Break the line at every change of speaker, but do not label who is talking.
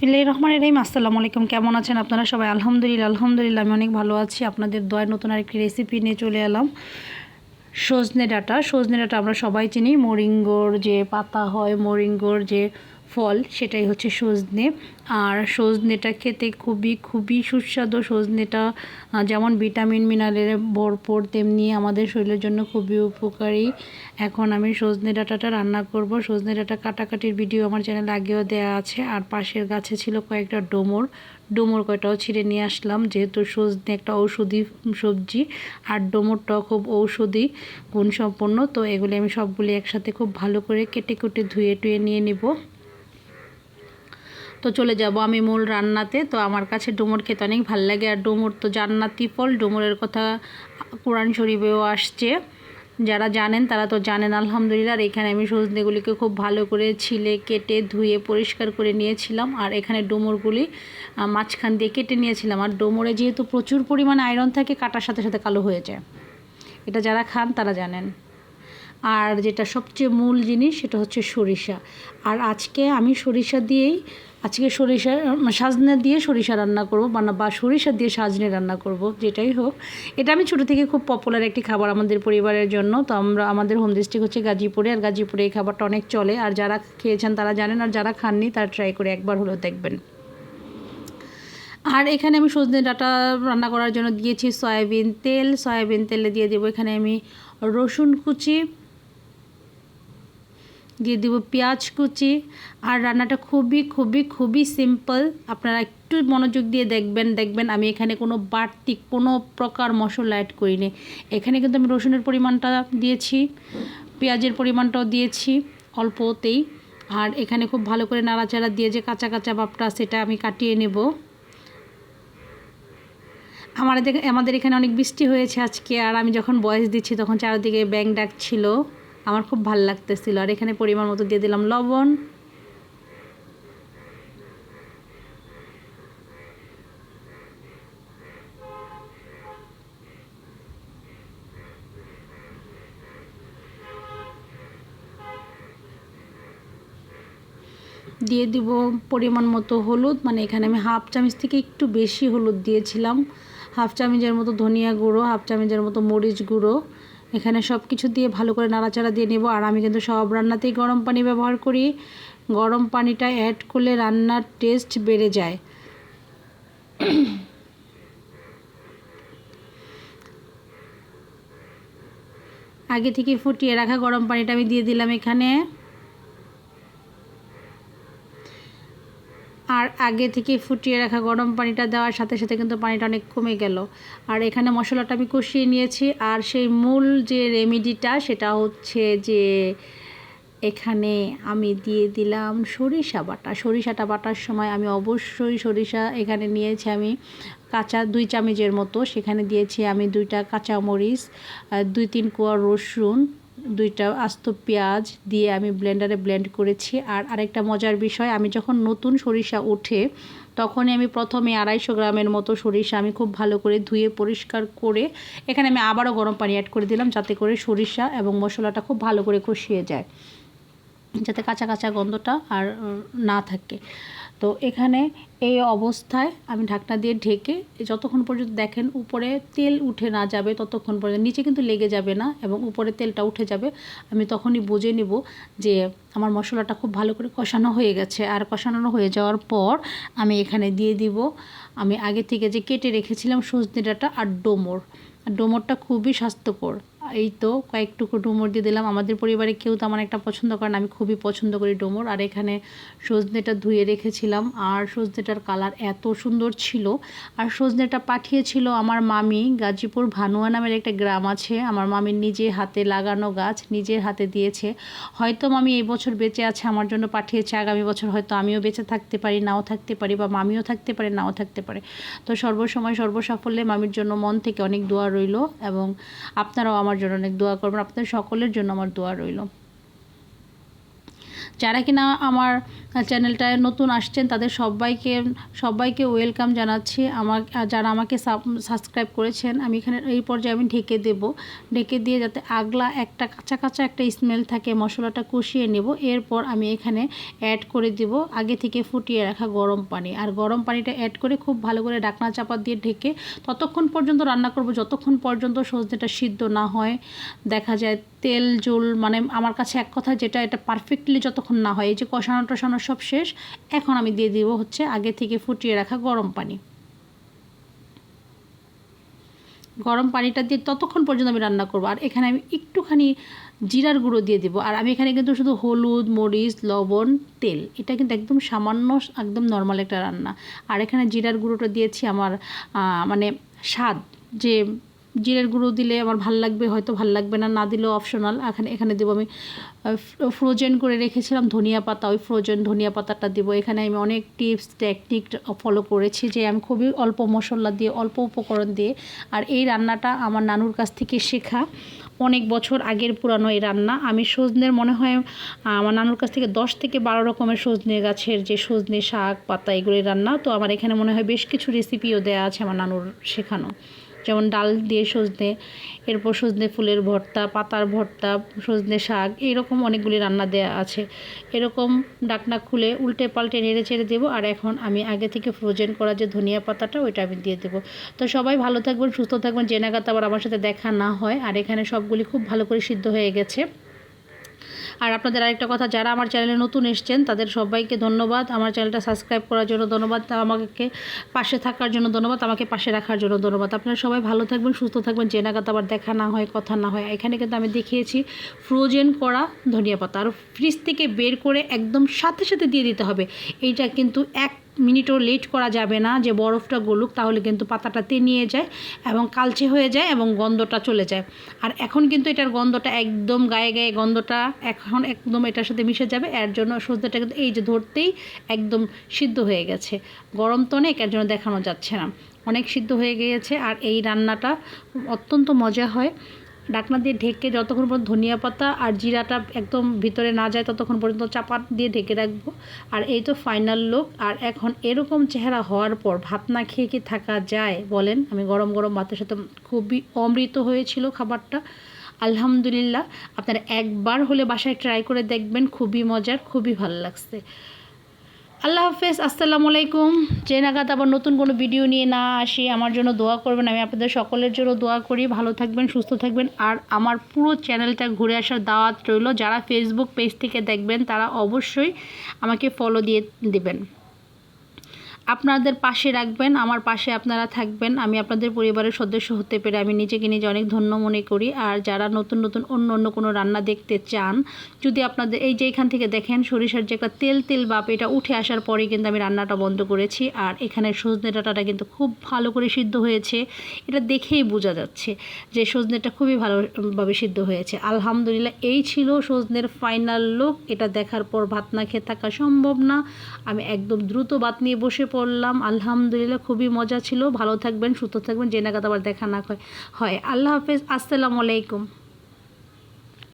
বিসমিল্লাহ রহমানের রহিম। আসসালামু আলাইকুম, কেমন আছেন আপনারা সবাই? আলহামদুলিল্লাহ আলহামদুলিল্লাহ, আমি অনেক ভালো আছি। আপনাদের দয় নতুন আরেকটি রেসিপি নিয়ে চলে এলাম। সজনে ডাটা সজনে ডাটা আমরা সবাই চিনি। মরিঙ্গোর যে পাতা হয়, মরিঙ্গোর যে ফল, সেটাই হচ্ছে সজনে। আর সজনেটা খেতে খুবই খুবই সুস্বাদু। সজনেটা যেমন ভিটামিন, মিনারেলে ভরপুর, তেমনি আমাদের শরীরের জন্য খুবই উপকারী। এখন আমি সজনে ডাঁটাটা রান্না করব। সজনে ডাঁটা কাটাকাটির ভিডিও আমার চ্যানেলে আগেও দেওয়া আছে। আর পাশের গাছে ছিল কয়েকটা ডোমর। ডোমর কয়টাও ছিঁড়ে নিয়ে আসলাম। যেহেতু সজনে একটা ঔষধি সবজি, আর ডোমরটাও খুব ঔষধি গুণসম্পন্ন, তো এগুলি আমি সবগুলি একসাথে খুব ভালো করে কেটে কুটে ধুয়ে টুয়ে নিয়ে নিব। তো চলে যাব আমি মূল রান্নাতে। তো আমার কাছে ডুমুর খেতে অনেক ভালো লাগে। আর ডুমুর তো জান্নাতি ফল। ডুমুরের কথা কোরআন শরীফেও আসছে। যারা জানেন তারা তো জানেন, আলহামদুলিল্লাহ। আর এখানে আমি সজনেগুলিকে খুব ভালো করে ছিলে, কেটে, ধুয়ে, পরিষ্কার করে নিয়েছিলাম। আর এখানে ডুমুরগুলি মাঝখান দিয়ে কেটে নিয়েছিলাম। আর ডুমুরে যেহেতু প্রচুর পরিমাণে আয়রন থাকে, কাটার সাথে সাথে কালো হয়ে যায়। এটা যারা খান তারা জানেন। আর যেটা সবচেয়ে মূল জিনিস, সেটা হচ্ছে সরিষা। আর আজকে আমি সরিষা দিয়েই আজকে সরিষা সাজনে দিয়ে সরিষা রান্না করব বানা বা সরিষা দিয়ে সাজনে রান্না করব, যেটাই হোক। এটা আমি ছোটো থেকে খুব পপুলার একটি খাবার আমাদের পরিবারের জন্য। তো আমরা, আমাদের হোম ডিস্ট্রিক্ট হচ্ছে গাজীপুরে, আর গাজীপুরে এই খাবারটা অনেক চলে। আর যারা খেয়েছেন তারা জানেন, আর যারা খাননি তারা ট্রাই করে একবার হলেও দেখবেন। আর এখানে আমি সজনে ডাঁটা রান্না করার জন্য দিয়েছি সয়াবিন তেল। সয়াবিন তেলে দিয়ে দেবো এখানে আমি রসুন কুচি দিয়ে দেবো পেঁয়াজ কুচি। আর রান্নাটা খুবই খুবই খুবই সিম্পল আপনারা একটু মনোযোগ দিয়ে দেখবেন দেখবেন আমি এখানে কোনো বাড়তি, কোনো প্রকার মশলা অ্যাড করিনি। এখানে কিন্তু আমি রসুনের পরিমাণটা দিয়েছি, পেঁয়াজের পরিমাণটাও দিয়েছি অল্পতেই। আর এখানে খুব ভালো করে নাড়াচাড়া দিয়ে যে কাঁচা কাঁচা ভাবটা সেটা আমি কাটিয়ে নেব। আমাদের আমাদের এখানে অনেক বৃষ্টি হয়েছে আজকে, আর আমি যখন বয়স দিচ্ছি তখন চারিদিকে ব্যাং ডাকছিল। আমার খুব ভালো লাগতেছিল। আর এখানে পরিমাণ মতো দিয়ে দিলাম লবণ। দিয়ে দিব পরিমাণ মতো হলুদ। মানে এখানে আমি হাফ চামচ থেকে একটু বেশি হলুদ দিয়েছিলাম। হাফ চামচের মতো ধনিয়া গুঁড়ো, হাফ চামচের মতো মরিচ গুঁড়ো। এখানে সব কিছু দিয়ে ভালো করে নাড়াচাড়া দিয়ে নেব। আর আমি কিন্তু সব রান্নাতেই গরম পানি ব্যবহার করি। গরম পানিটা অ্যাড করলে রান্নার টেস্ট বেড়ে যায়। আগে থেকে ফুটিয়ে রাখা গরম পানিটা আমি দিয়ে দিলাম এখানে। আর আগে থেকে ফুটিয়ে রাখা গরম পানিটা দেওয়ার সাথে সাথে কিন্তু পানিটা অনেক কমে গেল। আর এখানে মশলাটা আমি কষিয়ে নিয়েছি আর সেই মূল যে রেমিডিটা সেটা হচ্ছে যে এখানে আমি দিয়ে দিলাম সরিষা বাটা। সরিষাটা বাটার সময় আমি অবশ্যই সরিষা এখানে নিয়েছি আমি কাঁচা দুই চামচের মতো। সেখানে দিয়েছি আমি দুইটা কাঁচা মরিচ দুই তিন কোয়া রসুন দুইটা আস্ত পেঁয়াজ দিয়ে আমি ব্লেন্ডারে ব্লেন্ড করেছি। আর আরেকটা মজার বিষয়, আমি যখন নতুন সরিষা ওঠে, তখনই আমি প্রথমে আড়াইশো গ্রামের মতো সরিষা আমি খুব ভালো করে ধুয়ে পরিষ্কার করে, এখানে আমি আবারও গরম পানি অ্যাড করে দিলাম যাতে করে সরিষা এবং মশলাটা খুব ভালো করে কষিয়ে যায়, যাতে কাঁচা কাঁচা গন্ধটা আর না থাকে। তো এখানে এই অবস্থায় আমি ঢাকনা দিয়ে ঢেকে যতক্ষণ পর্যন্ত দেখেন উপরে তেল উঠে না যাবে ততক্ষণ পর্যন্ত, নিচে কিন্তু লেগে যাবে না এবং উপরে তেলটা উঠে যাবে, আমি তখনই বুঝে নিব যে আমার মশলাটা খুব ভালো করে কষানো হয়ে গেছে। আর কষানো হয়ে যাওয়ার পর আমি এখানে দিয়ে দিব, আমি আগে থেকে যে কেটে রেখেছিলাম সজনে ডাঁটা আর ডোমর। ডোমরটা খুবই স্বাস্থ্যকর। এই তো কয়েকটুকু ডোমর দিয়ে দিলাম। আমাদের পরিবারে কেউ তেমন একটা পছন্দ করে না, আমি খুবই পছন্দ করি ডোমর। আর এখানে সজনেটা ধুয়ে রেখেছিলাম। আর সজনেটার কালার এত সুন্দর ছিল। আর সজনেটা পাঠিয়েছিল আমার মামি, গাজীপুর ভানুয়া নামের একটা গ্রাম আছে। আমার মামির নিজে হাতে লাগানো গাছ নিজের হাতে দিয়েছে। হয়তো মামি এই বছর বেঁচে আছে, আমার জন্য পাঠিয়েছে। আগামী বছর হয়তো আমিও বেঁচে থাকতে পারি, নাও থাকতে পারি বা মামিও থাকতে পারে, নাও থাকতে পারে। তো সর্বসময় সর্বসাফল্যে মামির জন্য মন থেকে অনেক দোয়া রইল এবং আপনারাও আমার জন্য অনেক দোয়া করবেন আপনাদের সকলের জন্য আমার দোয়া রইল। যারা কিনা আমার চ্যানেলটায় নতুন আসছেন, তাদের সবাইকে সবাইকে ওয়েলকাম জানাচ্ছি। আমার যারা আমাকে সাবস্ক্রাইব করেছেন, আমি এখানে এই পর্যায়ে আমি ঢেকে দেব। ঢেকে দিয়ে যাতে আগলা একটা কাঁচা কাঁচা একটা স্মেল থাকে, মশলাটা কষিয়ে নেব। এরপর আমি এখানে অ্যাড করে দেব আগে থেকে ফুটিয়ে রাখা গরম পানি। আর গরম পানিটা অ্যাড করে খুব ভালো করে ডাকনা চাপা দিয়ে ঢেকে ততক্ষণ পর্যন্ত রান্না করব। যতক্ষণ পর্যন্ত সজনেটা সিদ্ধ না হয়, দেখা যায় তেল, জোল মানে আমার কাছে এক কথা যেটা, এটা পারফেক্টলি যতক্ষণ না হয়, এই যে কষানো টষানো সব শেষ। এখন আমি দিয়ে দিব হচ্ছে আগে থেকে ফুটিয়ে রাখা গরম পানি। গরম পানিটা দিয়ে ততক্ষণ পর্যন্ত আমি রান্না করব। আর এখানে আমি একটুখানি জিরার গুঁড়ো দিয়ে দেবো। আর আমি এখানে কিন্তু শুধু হলুদ, মরিচ, লবণ, তেল। এটা কিন্তু একদম সামান্য, একদম নর্মাল একটা রান্না। আর এখানে জিরার গুঁড়োটা দিয়েছি আমার মানে স্বাদ যে জিরের গুঁড়ো দিলে আমার ভালো লাগবে, হয়তো ভালো লাগবে না না দিলেও অপশনাল এখানে এখানে দেবো আমি ফ্রোজেন করে রেখেছিলাম ধনিয়া পাতা, ওই ফ্রোজেন ধনিয়া পাতাটা দেবো। এখানে আমি অনেক টিপস টেকনিক ফলো করেছি যে আমি খুবই অল্প মশলা দিয়ে, অল্প উপকরণ দিয়ে, আর এই রান্নাটা আমার নানুর কাছ থেকে শেখা। অনেক বছর আগের পুরানো এই রান্না। আমি সজনের, মনে হয়, আমার নানুর কাছ থেকে দশ থেকে বারো রকমের সজনে গাছের যে সজনে শাক, পাতা এগুলি রান্না। তো আমার এখানে মনে হয় বেশ কিছু রেসিপিও দেওয়া আছে আমার নানুর শেখানো। যেমন ডাল দিয়ে সজনে, এরপর সজনে ফুলের ভর্তা, পাতার ভর্তা, সজনে শাক, এইরকম অনেকগুলি রান্না দেওয়া আছে। এরকম ডাকনা খুলে উল্টে পাল্টে নেড়ে চেড়ে দেবো আর এখন আমি আগে থেকে ফ্রোজেন করা যে ধনিয়া পাতাটা, ওইটা আমি দিয়ে দেবো। তো সবাই ভালো থাকবেন, সুস্থ থাকবেন, যে নাগাদ আবার আমার সাথে দেখা না হয়, আর এখানে সবগুলি খুব ভালো করে সিদ্ধ হয়ে গেছে। আর আপনাদের আরেকটা কথা, যারা আমার চ্যানেলে নতুন এসছেন, তাদের সবাইকে ধন্যবাদ। আমার চ্যানেলটা সাবস্ক্রাইব করার জন্য ধন্যবাদ। আমাকে পাশে থাকার জন্য ধন্যবাদ। আমাকে পাশে রাখার জন্য ধন্যবাদ। আপনারা সবাই ভালো থাকবেন, সুস্থ থাকবেন। যে নাগাদ আবার দেখা না হয়, কথা না হয়। এখানে কিন্তু আমি দেখিয়েছি ফ্রোজেন করা ধনিয়া পাতা। আর ফ্রিজ থেকে বের করে একদম সাথে সাথে দিয়ে দিতে হবে। এইটা কিন্তু এক মিনিটও লেট করা যাবে না, যে বরফটা গলুক তাহলে কিন্তু পাতাটা তেনিয়ে যায় এবং কালচে হয়ে যায় এবং গন্ধটা চলে যায়। আর এখন কিন্তু এটার গন্ধটা একদম গায়ে গায়ে গন্ধটা এখন একদম এটার সাথে মিশে যাবে, এর জন্য সজনেটা কিন্তু এই যে ধরতেই একদম সিদ্ধ হয়ে গেছে। গরম তো অনেক, এর জন্য দেখানো যাচ্ছে না। অনেক সিদ্ধ হয়ে গিয়েছে আর এই রান্নাটা অত্যন্ত মজা হয়। ডাকনা দিয়ে ঢেকে যতক্ষণ পর্যন্ত ধনিয়া পাতা আর জিরাটা একদম ভিতরে না যায় ততক্ষণ পর্যন্ত চাপা দিয়ে ঢেকে রাখব। আর এই তো ফাইনাল লুক আর এখন এরকম চেহারা হওয়ার পর ভাত না খেয়ে কি থাকা যায় বলেন? আমি গরম গরম ভাতের সাথে খুবই অমৃত হয়েছিল খাবারটা। আলহামদুলিল্লাহ। আপনারা একবার হলে বাসায় ট্রাই করে দেখবেন, খুবই মজার, খুবই ভালো লাগছে। আল্লাহ হাফেজ, আসসালামু আলাইকুম। যে নাগাদ আবার নতুন কোনো ভিডিও নিয়ে না আসি, আমার জন্য দোয়া করবেন। আমি আপনাদের সকলের জন্য দোয়া করি। ভালো থাকবেন, সুস্থ থাকবেন। আর আমার পুরো চ্যানেলটা ঘুরে আসার দাওয়াত রইল। যারা ফেসবুক পেজ থেকে দেখবেন, তারা অবশ্যই আমাকে ফলো দিয়ে দেবেন। আপনাদের পাশে রাখবেন, আমার পাশে আপনারা থাকবেন। আমি আপনাদের পরিবারের সদস্য হতে পেরে আমি নিজেকে নিজে অনেক ধন্য মনে করি। আর যারা নতুন নতুন, অন্য অন্য কোনো রান্না দেখতে চান, যদি আপনাদের এই যে এখান থেকে দেখেন, সরিষার যে একটা তেল তেল বাপ এটা উঠে আসার পরে কিন্তু আমি রান্নাটা বন্ধ করেছি। আর এখানে সজনে ডাঁটাটা কিন্তু খুব ভালো করে সিদ্ধ হয়েছে। এটা দেখেই বোঝা যাচ্ছে যে সজনেটা খুবই ভালোভাবে সিদ্ধ হয়েছে। আলহামদুলিল্লাহ, এই ছিল সজনের ফাইনাল লুক এটা দেখার পর ভাত না খেয়ে থাকা সম্ভব না। আমি একদম দ্রুত ভাত নিয়ে বসে পড়লাম আলহামদুলিল্লাহ খুবই মজা ছিল। ভালো থাকবেন, সুস্থ থাকবেন, যে নাগাদ আবার দেখা না হয়। আল্লাহ হাফেজ, আসসালামু আলাইকুম।